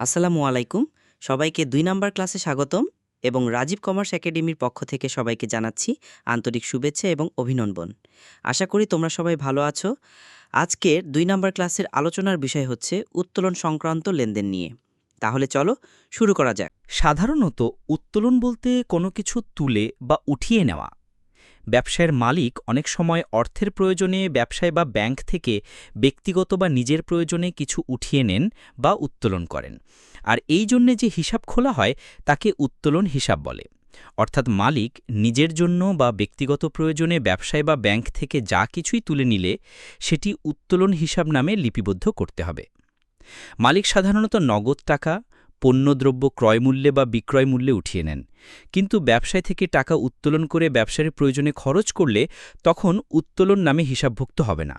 আসসালামু আলাইকুম। সবাইকে দুই নাম্বার ক্লাসে স্বাগতম এবং রাজীব কমার্স একাডেমির পক্ষ থেকে সবাইকে জানাচ্ছি আন্তরিক শুভেচ্ছা এবং অভিনন্দন। আশা করি তোমরা সবাই ভালো আছো। আজকের দুই নাম্বার ক্লাসের আলোচনার বিষয় হচ্ছে উত্তোলন সংক্রান্ত লেনদেন নিয়ে। তাহলে চলো শুরু করা যাক। সাধারণত উত্তোলন বলতে কোনো কিছু তুলে বা উঠিয়ে নেওয়া ব্যবসায়ের মালিক অনেক সময় অর্থের প্রয়োজনে ব্যবসায় বা ব্যাংক থেকে ব্যক্তিগত বা নিজের প্রয়োজনে কিছু উঠিয়ে নেন বা উত্তোলন করেন। আর এই জন্যে যে হিসাব খোলা হয়, তাকে উত্তোলন হিসাব বলে। অর্থাৎ মালিক নিজের জন্য বা ব্যক্তিগত প্রয়োজনে ব্যবসায় বা ব্যাংক থেকে যা কিছুই তুলে নিলে, সেটি উত্তোলন হিসাব নামে লিপিবদ্ধ করতে হবে। মালিক সাধারণত নগদ টাকা, পণ্যদ্রব্য ক্রয়মূল্যে বা বিক্রয় মূল্যে উঠিয়ে নেন। কিন্তু ব্যবসায় থেকে টাকা উত্তোলন করে ব্যবসার প্রয়োজনে খরচ করলে তখন উত্তোলন নামে হিসাবভুক্ত হবে না।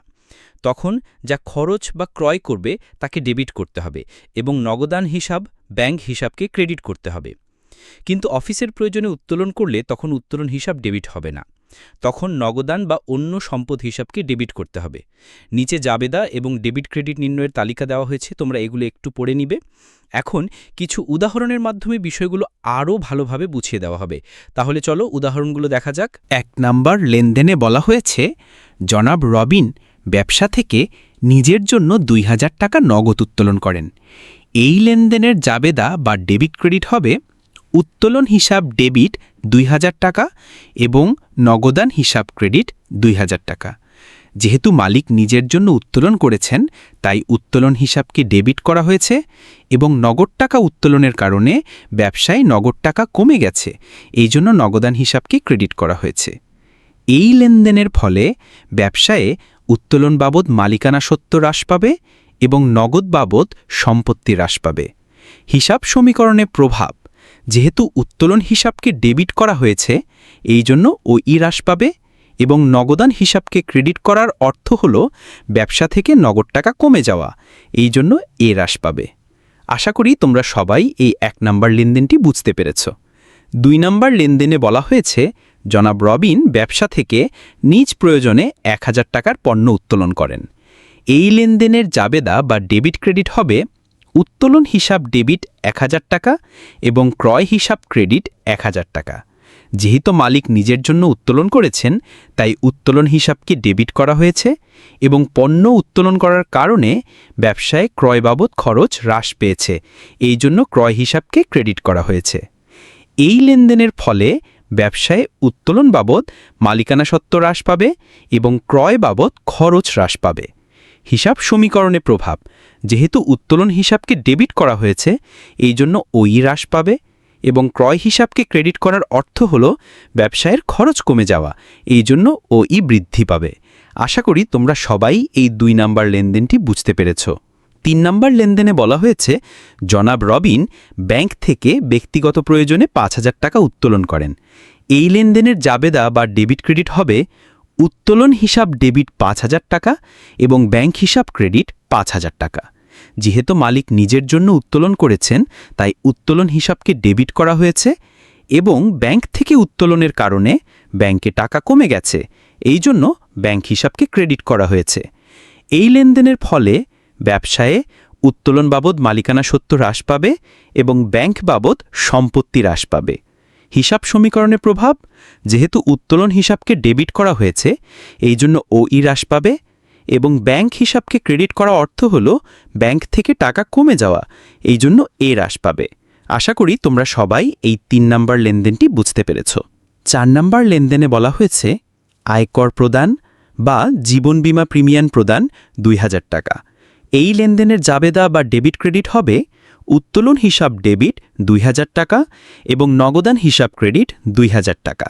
তখন যা খরচ বা ক্রয় করবে তাকে ডেবিট করতে হবে এবং নগদান হিসাব ব্যাংক হিসাবকে ক্রেডিট করতে হবে। কিন্তু অফিসের প্রয়োজনে উত্তোলন করলে তখন উত্তোলন হিসাব ডেবিট হবে না। তখন নগদান বা অন্য সম্পদ হিসাবকে ডেবিট করতে হবে। নিচে জাবেদা এবং ডেবিট ক্রেডিট নির্ণয়ের তালিকা দেওয়া হয়েছে, তোমরা এগুলো একটু পড়ে নিবে। এখন কিছু উদাহরণের মাধ্যমে বিষয়গুলো আরও ভালোভাবে বুঝিয়ে দেওয়া হবে। তাহলে চলো উদাহরণগুলো দেখা যাক। এক নাম্বার লেনদেনে বলা হয়েছে, জনাব রবিন ব্যবসা থেকে নিজের জন্য দুই হাজার টাকা নগদ উত্তোলন করেন। এই লেনদেনের জাবেদা বা ডেবিট ক্রেডিট হবে উত্তোলন হিসাব ডেবিট দুই হাজার টাকা এবং নগদান হিসাব ক্রেডিট দুই হাজার টাকা। যেহেতু মালিক নিজের জন্য উত্তোলন করেছেন, তাই উত্তোলন হিসাবকে ডেবিট করা হয়েছে এবং নগদ টাকা উত্তোলনের কারণে ব্যবসায় নগদ টাকা কমে গেছে, এই জন্য নগদান হিসাবকে ক্রেডিট করা হয়েছে। এই লেনদেনের ফলে ব্যবসায়ে উত্তোলন বাবদ মালিকানা সত্য হ্রাস পাবে এবং নগদ বাবদ সম্পত্তি হ্রাস পাবে। হিসাব সমীকরণে প্রভাব যেহেতু উত্তোলন হিসাবকে ডেবিট করা হয়েছে, এই জন্য ও ই হ্রাস পাবে এবং নগদান হিসাবকে ক্রেডিট করার অর্থ হল ব্যবসা থেকে নগদ টাকা কমে যাওয়া, এই জন্য এ হ্রাস পাবে। আশা করি তোমরা সবাই এই এক নাম্বার লেনদেনটি বুঝতে পেরেছ। দুই নাম্বার লেনদেনে বলা হয়েছে, জনাব রবিন ব্যবসা থেকে নিজ প্রয়োজনে এক হাজার টাকার পণ্য উত্তোলন করেন। এই লেনদেনের জাবেদা বা ডেবিট ক্রেডিট হবে উত্তোলন হিসাব ডেবিট এক হাজার টাকা এবং ক্রয় হিসাব ক্রেডিট এক হাজার টাকা। যেহেতু মালিক নিজের জন্য উত্তোলন করেছেন, তাই উত্তোলন হিসাবকে ডেবিট করা হয়েছে এবং পণ্য উত্তোলন করার কারণে ব্যবসায় ক্রয় বাবদ খরচ হ্রাস পেয়েছে। এই জন্য ক্রয় হিসাবকে ক্রেডিট করা হয়েছে। এই লেনদেনের ফলে ব্যবসায় উত্তোলন বাবদ মালিকানা সত্ত্ব হ্রাস পাবে এবং ক্রয় বাবদ খরচ হ্রাস পাবে। হিসাব সমীকরণে প্রভাব। যেহেতু উত্তোলন হিসাবকে ডেবিট করা হয়েছে, এই জন্য ওই হ্রাস পাবে এবং ক্রয় হিসাবকে ক্রেডিট করার অর্থ হল ব্যবসায়ের খরচ কমে যাওয়া, এই জন্য ও ই বৃদ্ধি পাবে। আশা করি তোমরা সবাই এই দুই নাম্বার লেনদেনটি বুঝতে পেরেছ। তিন নাম্বার লেনদেনে বলা হয়েছে, জনাব রবিন ব্যাংক থেকে ব্যক্তিগত প্রয়োজনে পাঁচ হাজার টাকা উত্তোলন করেন। এই লেনদেনের জাবেদা বা ডেবিট ক্রেডিট হবে উত্তোলন হিসাব ডেবিট পাঁচ হাজার টাকা এবং ব্যাংক হিসাব ক্রেডিট পাঁচ হাজার টাকা। যেহেতু মালিক নিজের জন্য উত্তোলন করেছেন, তাই উত্তোলন হিসাবকে ডেবিট করা হয়েছে এবং ব্যাংক থেকে উত্তোলনের কারণে ব্যাংকে টাকা কমে গেছে, এই জন্য ব্যাংক হিসাবকে ক্রেডিট করা হয়েছে। এই লেনদেনের ফলে ব্যবসায়ে উত্তোলন বাবদ মালিকানা সত্য হ্রাস পাবে এবং ব্যাংক বাবদ সম্পত্তি হ্রাস পাবে। হিসাব সমীকরণের প্রভাব, যেহেতু উত্তোলন হিসাবকে ডেবিট করা হয়েছে, এই জন্য ও ই হ্রাস পাবে এবং ব্যাংক হিসাবকে ক্রেডিট করা অর্থ হল ব্যাংক থেকে টাকা কমে যাওয়া, এই জন্য এ হ্রাস পাবে। আশা করি তোমরা সবাই এই তিন নাম্বার লেনদেনটি বুঝতে পেরেছ। চার নাম্বার লেনদেনে বলা হয়েছে, আয়কর প্রদান বা জীবন বীমা প্রিমিয়াম প্রদান দুই হাজার টাকা। এই লেনদেনের জাবেদা বা ডেবিট ক্রেডিট হবে উত্তোলন হিসাব ডেবিট দুই হাজার টাকা এবং নগদান হিসাব ক্রেডিট দুই হাজার টাকা।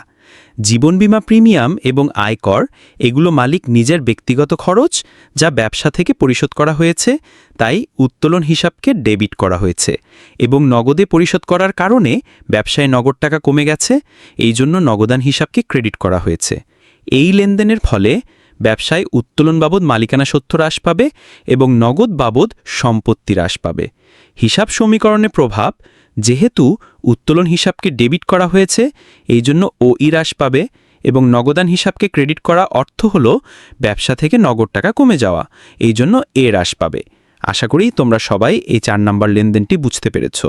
জীবন বীমা প্রিমিয়াম এবং আয়কর এগুলো মালিক নিজের ব্যক্তিগত খরচ যা ব্যবসা থেকে পরিশোধ করা হয়েছে, তাই উত্তোলন হিসাবকে ডেবিট করা হয়েছে এবং নগদে পরিশোধ করার কারণে ব্যবসায় নগদ টাকা কমে গেছে, এই জন্য নগদান হিসাবকে ক্রেডিট করা হয়েছে। এই লেনদেনের ফলে ব্যবসায় উত্তোলন বাবদ মালিকানা সত্য হ্রাস পাবে এবং নগদ বাবদ সম্পত্তি হ্রাস পাবে। হিসাব সমীকরণে প্রভাব, যেহেতু উত্তোলন হিসাবকে ডেবিট করা হয়েছে, এই জন্য ও ই হ্রাস পাবে এবং নগদান হিসাবকে ক্রেডিট করা অর্থ হল ব্যবসা থেকে নগদ টাকা কমে যাওয়া, এই জন্য এ হ্রাস পাবে। আশা করি তোমরা সবাই এই চার নাম্বার লেনদেনটি বুঝতে পেরেছ।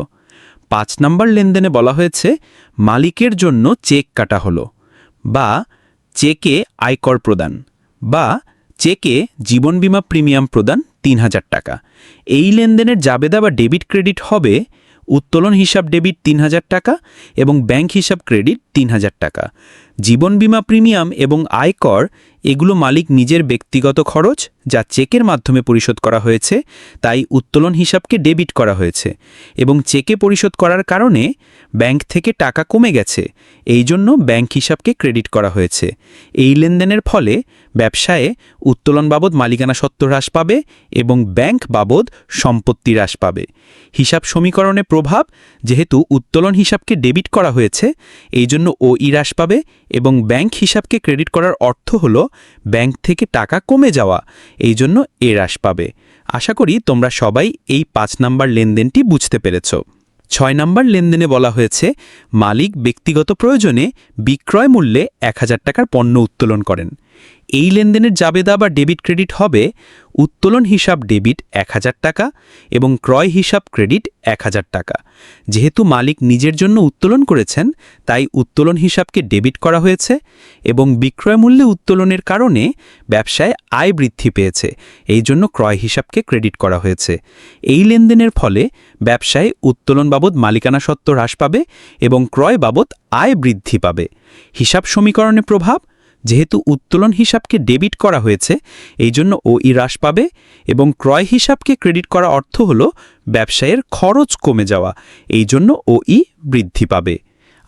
পাঁচ নাম্বার লেনদেনে বলা হয়েছে, মালিকের জন্য চেক কাটা হলো বা চেকে আয়কর প্রদান। বা চেকে জীবন বিমা প্রিমিয়াম প্রদান তিন হাজার টাকা। এই লেনদেনের জাবেদা বা ডেবিট ক্রেডিট হবে উত্তোলন হিসাব ডেবিট তিন হাজার টাকা এবং ব্যাংক হিসাব ক্রেডিট তিন হাজার টাকা। জীবন বীমা প্রিমিয়াম এবং আয়কর, এগুলো মালিক নিজের ব্যক্তিগত খরচ, যা চেকের মাধ্যমে পরিশোধ করা হয়েছে, তাই উত্তোলন হিসাবকে ডেবিট করা হয়েছে এবং চেকে পরিশোধ করার কারণে ব্যাংক থেকে টাকা কমে গেছে। এই জন্য ব্যাংক হিসাবকে ক্রেডিট করা হয়েছে। এই লেনদেনের ফলে ব্যবসায়ে উত্তোলন বাবদ মালিকানা সত্ত্ব হ্রাস পাবে এবং ব্যাংক বাবদ সম্পত্তি হ্রাস পাবে। হিসাব সমীকরণে প্রভাব, যেহেতু উত্তোলন হিসাবকে ডেবিট করা হয়েছে, এই জন্য ও ই হ্রাস পাবে এবং ব্যাংক হিসাবকে ক্রেডিট করার অর্থ হল ব্যাংক থেকে টাকা কমে যাওয়া, এই জন্য এ হ্রাস পাবে। আশা করি তোমরা সবাই এই পাঁচ নাম্বার লেনদেনটি বুঝতে পেরেছ। ছয় নাম্বার লেনদেনে বলা হয়েছে, মালিক ব্যক্তিগত প্রয়োজনে বিক্রয় মূল্যে এক হাজার টাকার পণ্য উত্তোলন করেন। এই লেনদেনের জাবেদা বা ডেবিট ক্রেডিট হবে উত্তোলন হিসাব ডেবিট এক হাজার টাকা এবং ক্রয় হিসাব ক্রেডিট এক হাজার টাকা। যেহেতু মালিক নিজের জন্য উত্তোলন করেছেন, তাই উত্তোলন হিসাবকে ডেবিট করা হয়েছে এবং বিক্রয় মূল্যে উত্তোলনের কারণে ব্যবসায় আয় বৃদ্ধি পেয়েছে, এই জন্য ক্রয় হিসাবকে ক্রেডিট করা হয়েছে। এই লেনদেনের ফলে ব্যবসায় উত্তোলন বাবদ মালিকানা সত্ত্ব হ্রাস পাবে এবং ক্রয় বাবদ আয় বৃদ্ধি পাবে। হিসাব সমীকরণে প্রভাব যেহেতু উত্তোলন হিসাবকে ডেবিট করা হয়েছে, এই জন্য ও ই হ্রাস পাবে এবং ক্রয় হিসাবকে ক্রেডিট করা অর্থ হল ব্যবসায়ের খরচ কমে যাওয়া, এই জন্য ও ই বৃদ্ধি পাবে।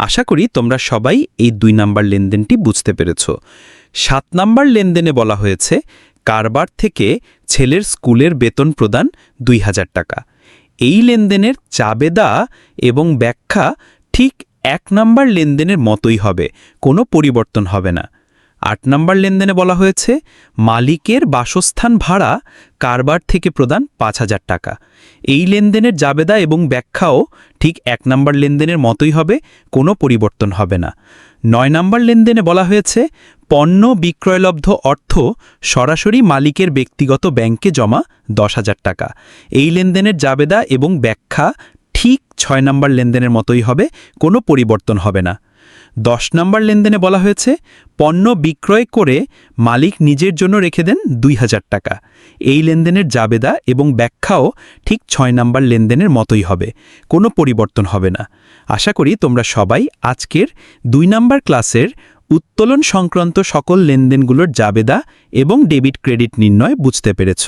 আশা করি তোমরা সবাই এই দুই নাম্বার লেনদেনটি বুঝতে পেরেছ। সাত নাম্বার লেনদেনে বলা হয়েছে, কারবার থেকে ছেলের স্কুলের বেতন প্রদান দুই হাজার টাকা। এই লেনদেনের চাবেদা এবং ব্যাখ্যা ঠিক এক নাম্বার লেনদেনের মতোই হবে, কোনো পরিবর্তন হবে না। আট নম্বর লেনদেনে বলা হয়েছে, মালিকের বাসস্থান ভাড়া কারবার থেকে প্রদান পাঁচ হাজার টাকা। এই লেনদেনের জাবেদা এবং ব্যাখ্যাও ঠিক এক নম্বর লেনদেনের মতোই হবে, কোনো পরিবর্তন হবে না। নয় নম্বর লেনদেনে বলা হয়েছে, পণ্য বিক্রয়লব্ধ অর্থ সরাসরি মালিকের ব্যক্তিগত ব্যাংকে জমা দশ হাজার টাকা। এই লেনদেনের জাবেদা এবং ব্যাখ্যা ঠিক ছয় নম্বর লেনদেনের মতোই হবে, কোনো পরিবর্তন হবে না। দশ নম্বর লেনদেনে বলা হয়েছে, পণ্য বিক্রয় করে মালিক নিজের জন্য রেখে দেন দুই হাজার টাকা। এই লেনদেনের জাবেদা এবং ব্যাখ্যাও ঠিক ছয় নম্বর লেনদেনের মতোই হবে, কোনো পরিবর্তন হবে না। আশা করি তোমরা সবাই আজকের দুই নম্বর ক্লাসের উত্তোলন সংক্রান্ত সকল লেনদেনগুলোর জাবেদা এবং ডেবিট ক্রেডিট নির্ণয় বুঝতে পেরেছ।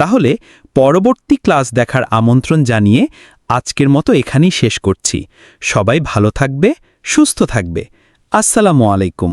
তাহলে পরবর্তী ক্লাস দেখার আমন্ত্রণ জানিয়ে আজকের মতো এখানেই শেষ করছি। সবাই ভালো থাকবে সুস্থ থাকবে। আসসালামু আলাইকুম।